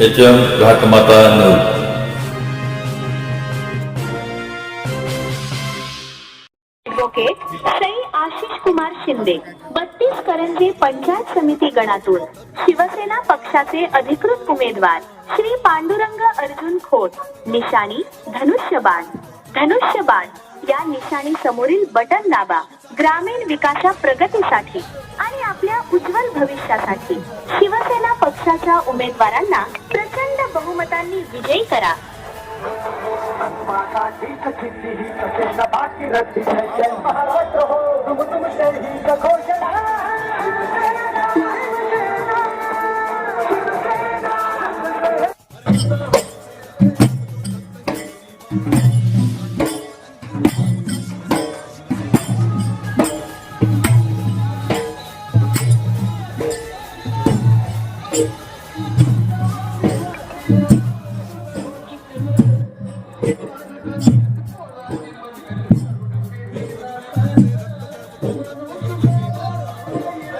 H M घाटमाता नऊ आशिष कुमार शिंदे बत्तीस करंजी पंचायत समिती गणातून शिवसेना पक्षाचे अधिकृत उमेदवार श्री पांडुरंग अर्जुन खोट निशाणी धनुष्यबाण धनुष्यबाण या निशाणी समोरील बटन दाबा ग्रामीण विकासा प्रगतीसाठी आपल्या उज्ज्वल भविष्यासाठी शिवसेना पक्षाच्या उमेदवारांना प्रचंड बहुमतांनी विजयी करा.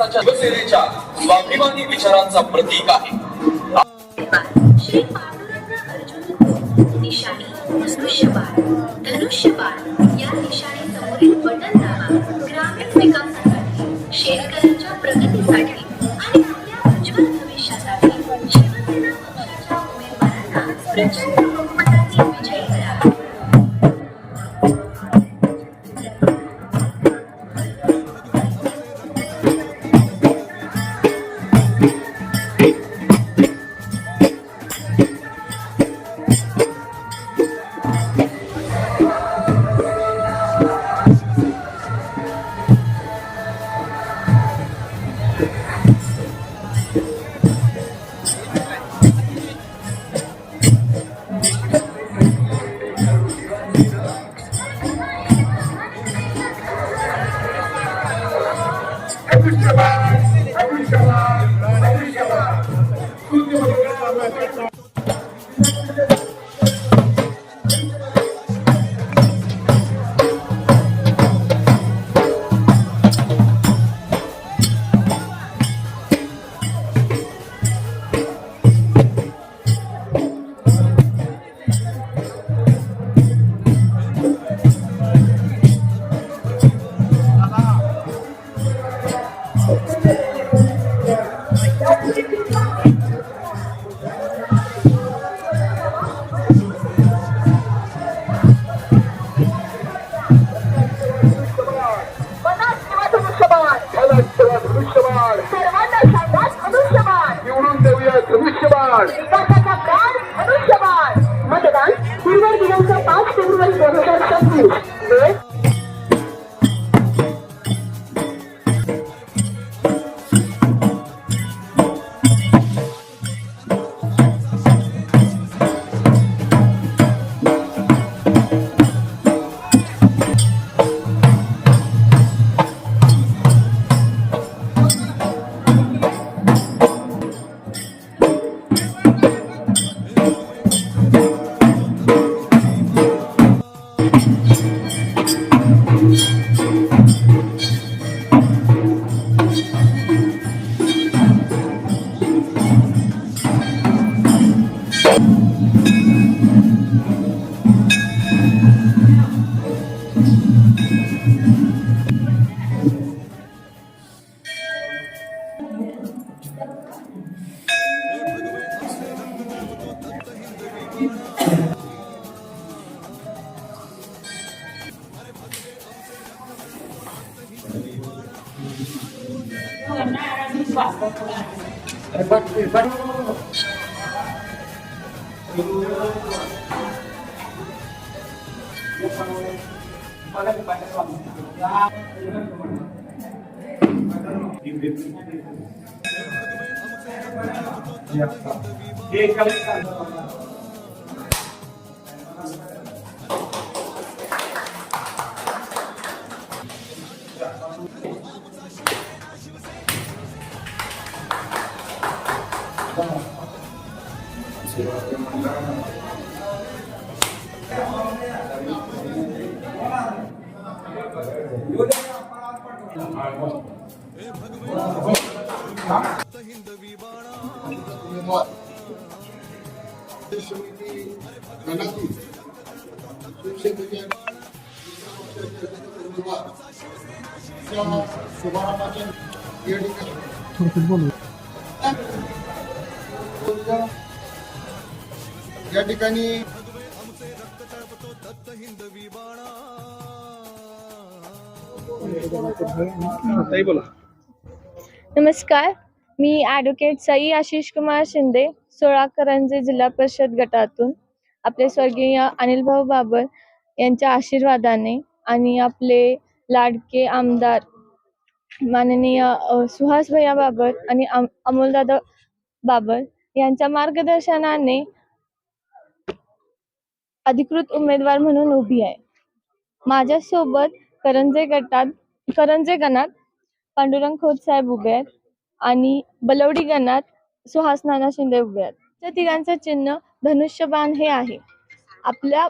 ग्रामीण शिवसेनेच्या स्वाभिमानी विचारांचा प्रतीक आहे. श्री पांडुरंग अर्जुन निशाणी धनुष्यबाण धनुष्यबाण या निशाणी समोरील बटन दाबा ग्रामीण विकासासाठी शेतकऱ्यांच्या प्रगतीसाठी आणि आपल्या उज्ज्वल भविष्यासाठी शिवसेना पक्षाच्या उमेदवारांना प्रचंड hebat hebat Ya, kali kan. Çok futbol या ठिकाणी नमस्कार. मी ॲडव्होकेट सई आशिष कुमार शिंदे सोळा करंजे जिल्हा परिषद गटातून. आपले स्वर्गीय अनिल भाऊ बाबर यांच्या आशीर्वादाने आणि आपले लाडके आमदार माननीय सुहास भैया बाबर आणि अम अमोलदादा बाबर यांच्या मार्गदर्शनाने अधिकृत उमेदवार म्हणून उभी आहे. माझ्यासोबत करंजे गटात करंजे गणात पांडुरंग खोत साहेब उभे आहेत आणि बलवडी गणात सुहास नाना शिंदे उभे आहेत. त्या तिघांचं चिन्ह धनुष्यबाण हे आहे. आपल्या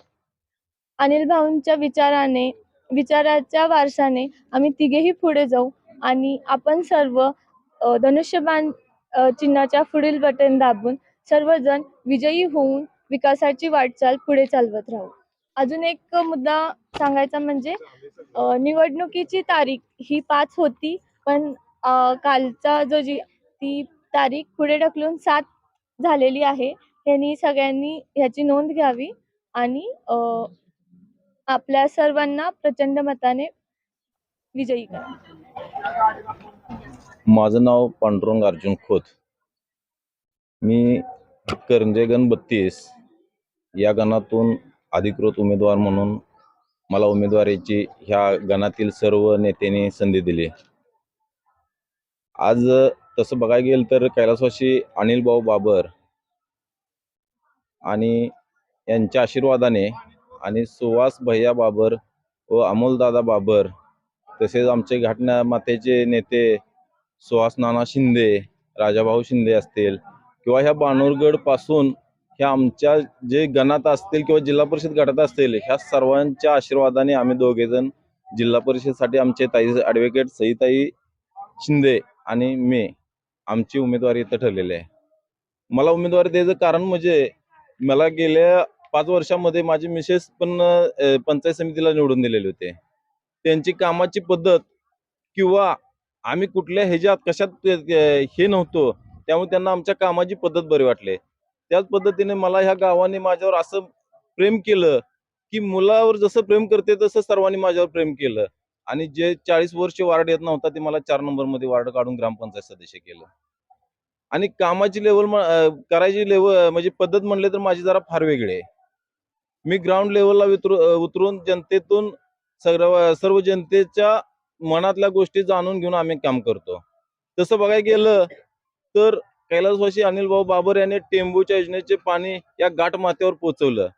अनिल भाऊंच्या विचाराने विचाराच्या वारसाने आम्ही तिघेही पुढे जाऊ आणि आपण सर्व धनुष्यबाण चिन्हाच्या पुढील बटन दाबून सर्वजण विजयी होऊन विकासाची वाटचाल पुढे चालवत राहू. अजून एक मुद्दा सांगायचा म्हणजे निवडणुकीची तारीख ही पाच होती पण कालचा जो जी ती तारीख पुढे ढकलून सात झालेली आहे यांनी सगळ्यांनी ह्याची नोंद घ्यावी आणि अ, आपल्या सर्वांना प्रचंड मताने विजयी करा. माझं नाव पांडुरंग अर्जुन खोत. मी करंजेगन बत्तीस या गणातून अधिकृत उमेदवार म्हणून मला उमेदवारीची ह्या गणातील सर्व नेत्यांनी संधी दिली. आज तसं बघायला गेलं तर कैलासवासी अनिल भाऊ बाबर आणि यांच्या आशीर्वादाने आणि सुहास भैया बाबर व अमोलदादा बाबर तसेच आमचे घाटना मातेचे नेते सुहास नाना शिंदे राजाभाऊ शिंदे असतील किंवा ह्या बानूरगडपासून ह्या आमच्या जे गणात असतील किंवा जिल्हा परिषद गटात असतील ह्या सर्वांच्या आशीर्वादाने आम्ही दोघेजण जिल्हा परिषदसाठी आमचे ताई ॲडव्होकेट सईताई शिंदे आणि मी आमची उमेदवारी इथं ठरलेली आहे. मला उमेदवारी द्यायचं कारण म्हणजे मला गेल्या पाच वर्षामध्ये माझी मिसेस पण पंचायत समितीला निवडून दिलेले होते. त्यांची कामाची पद्धत किंवा आम्ही कुठल्या ह्याच्यात कशात हे नव्हतो त्यामुळे त्यांना आमच्या कामाची पद्धत बरी वाटली. त्याच पद्धतीने मला ह्या गावाने माझ्यावर असं प्रेम केलं की मुलावर जसं प्रेम करते तसं सर्वांनी माझ्यावर प्रेम केलं. आणि जे चाळीस वर्ष वार्ड येत नव्हता ते मला चार नंबरमध्ये वार्ड काढून ग्रामपंचायत सदस्य केलं. आणि कामाची लेवल करायची लेवल म्हणजे पद्धत म्हणले तर माझी जरा फार वेगळी आहे. मी ग्राउंड लेवलला उतरू उतरून जनतेतून सर्व सर्व जनतेच्या मनातल्या गोष्टी जाणून घेऊन आम्ही काम करतो. तसं बघायला गेलं तर कैलासवासी अनिल भाऊ बाबर यांनी टेंबूच्या योजनेचे पाणी या घाटमाथ्यावर पोहोचवलं.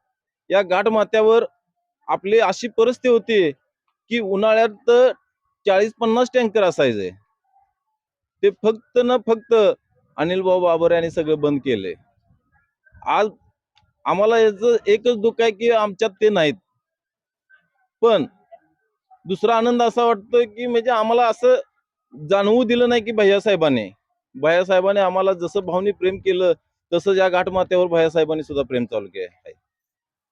या घाटमाथ्यावर आपली अशी परिस्थिती होती की उन्हाळ्यात चाळीस पन्नास टँकर असायचे. ते फक्त न फक्त अनिल भाऊ बाबर यांनी सगळं बंद केले. आज आम्हाला याचं एकच दुःख आहे की आमच्यात ते नाहीत. पण दुसरा आनंद असा वाटतोय की म्हणजे आम्हाला असं जाणवू दिलं नाही की भैया साहेबांनी. भैयासाहेबांनी आम्हाला जसं भावनी प्रेम केलं तसं या घाटमात्यावर भैयासाहेबांनी सुद्धा प्रेम चालू केले आहे.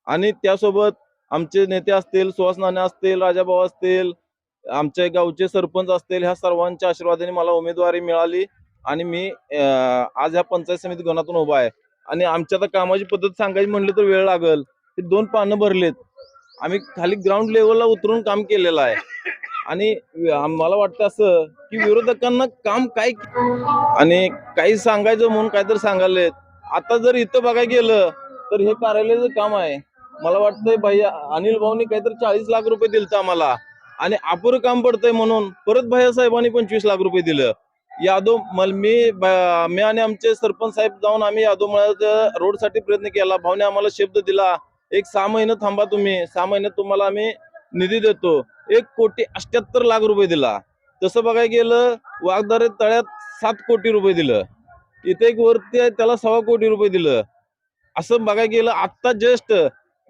आणि त्यासोबत आमचे नेते असतील सुहासनाने असतील राजाभाऊ असतील आमच्या गावचे सरपंच असतील ह्या सर्वांच्या आशीर्वादाने मला उमेदवारी मिळाली आणि मी आज ह्या पंचायत समिती गणातून उभा आहे. आणि आमच्या आता कामाची पद्धत सांगायची म्हणलं तर वेळ लागल. हे दोन पानं भरलेत. आम्ही खाली ग्राउंड लेवलला उतरून काम केलेलं आहे. आणि मला वाटतं असं की विरोधकांना काम काय आणि काही सांगायचं म्हणून काहीतरी सांगायला. आता जर इथं बघायला गेलं तर हे कार्यालयाचं काम आहे. मला वाटतंय भैया अनिल भाऊनी काहीतरी चाळीस लाख रुपये दिलत आम्हाला. आणि अपुरं काम पडतंय म्हणून परत भैया साहेबांनी पंचवीस लाख रुपये दिलं. यादव मल मी मी आणि आमचे सरपंच साहेब जाऊन आम्ही यादव मळ्यात रोडसाठी प्रयत्न केला. भाऊने आम्हाला शब्द दिला. एक सहा महिने थांबा तुम्ही. सहा महिन्यात तुम्हाला आम्ही निधी देतो. एक कोटी अठ्याहत्तर लाख रुपये दिला. तसं बघायला गेलं वाघदारे तळ्यात सात कोटी रुपये दिलं. इथे एक वरती आहे त्याला सव्वा कोटी रुपये दिलं. असं बघायला गेलं आत्ता जस्ट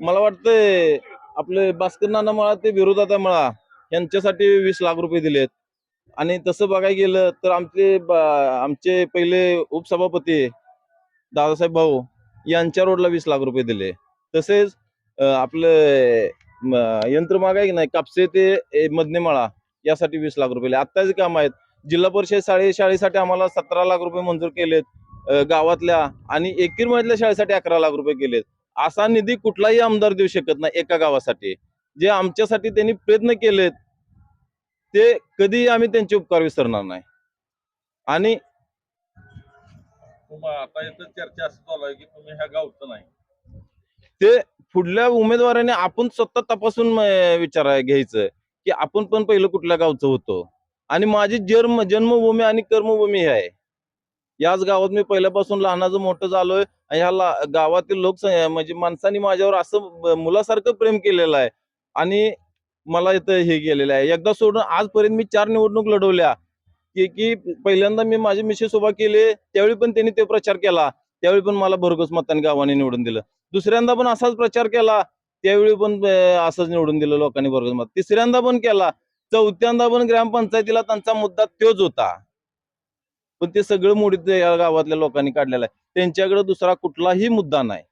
मला वाटतंय आपले भास्कर नाना मळा ते विरोधाता मळा यांच्यासाठी वीस लाख रुपये दिलेत. आणि तसं बघायला गेलं तर आमचे आमचे पहिले उपसभापती दादासाहेब भाऊ यांच्या रोडला वीस लाख रुपये दिले. तसेच आपले यंत्रमाग आहे की नाही? कापसे ते ए, मधनेमाळा यासाठी वीस लाख रुपये आत्ताचे काम आहेत. जिल्हा परिषद शाळे शाळेसाठी आम्हाला सतरा लाख रुपये मंजूर केलेत. गावातल्या आणि एकीर मधल्या शाळेसाठी अकरा लाख रुपये केलेत. असा निधी कुठलाही आमदार देऊ शकत नाही एका गावासाठी. जे आमच्यासाठी त्यांनी प्रयत्न केलेत ते कधीही आम्ही त्यांचे उपकार विसरणार नाही. आणि आता चर्चा असं चालू आहे की तुम्ही ह्या गावचं नाही. ते पुढल्या उमेदवाराने आपण स्वतः तपासून विचार घ्यायचं की आपण पण पहिलं कुठल्या गावचं होतो? आणि माझी जन्म जन्मभूमी आणि कर्मभूमी आहे. याच गावात मी पहिल्यापासून लहानाचं मोठं झालोय ह्या गावातील लोक म्हणजे माणसांनी माझ्यावर असं मुलासारखं प्रेम केलेलं आहे. आणि मला इथं हे केलेलं आहे. एकदा सोडून आजपर्यंत मी चार निवडणूक लढवल्या. की की पहिल्यांदा मी माझे मिसेस उभा केले त्यावेळी पण त्यांनी ते प्रचार केला. त्यावेळी पण मला भरघोस मतांनी गावाने निवडून दिलं. दुसऱ्यांदा पण असाच प्रचार केला त्यावेळी पण असंच निवडून दिलं लोकांनी मत तिसऱ्यांदा पण केला चौथ्यांदा पण ग्रामपंचायतीला त्यांचा मुद्दा तोच होता. पण ते सगळं मोडीत या गावातल्या लोकांनी काढलेलं आहे. त्यांच्याकडे दुसरा कुठलाही मुद्दा नाही.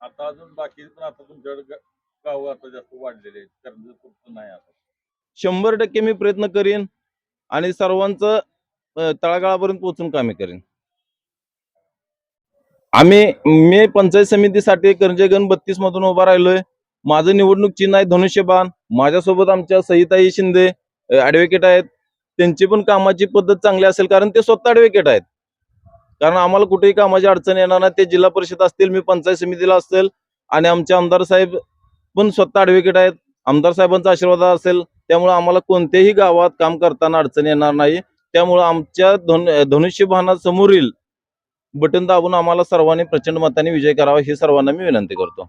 आता अजून बाकी पण आता तुमच्याकडे गाव आता जास्त वाढलेले नाही आता. शंभर टक्के मी प्रयत्न करीन आणि सर्वांचं तळागाळापर्यंत पोहोचून कामे करीन. आम्ही मी पंचायत समितीसाठी करंजेगण बत्तीस मधून उभा राहिलोय. माझं निवडणूक चिन्ह आहे धनुष्यबाण. माझ्यासोबत आमच्या सहिताई शिंदे ऍडव्होकेट आहेत. त्यांची पण कामाची पद्धत चांगली असेल कारण ते स्वतः ऍडव्होकेट आहेत. कारण आम्हाला कुठेही कामाची अडचण येणार नाही. ते जिल्हा परिषद असतील मी पंचायत समितीला असेल आणि आमचे आमदार साहेब पण स्वतः ऍडव्होकेट आहेत. आमदार साहेबांचा आशीर्वाद असेल. त्यामुळे आम्हाला कोणत्याही गावात काम करताना अडचण येणार नाही. त्यामुळे आमच्या धन धनुष्यबाणासमोरील बटन दाबून आम्हाला सर्वांनी प्रचंड मताने विजय करावा ही सर्वांना मी विनंती करतो.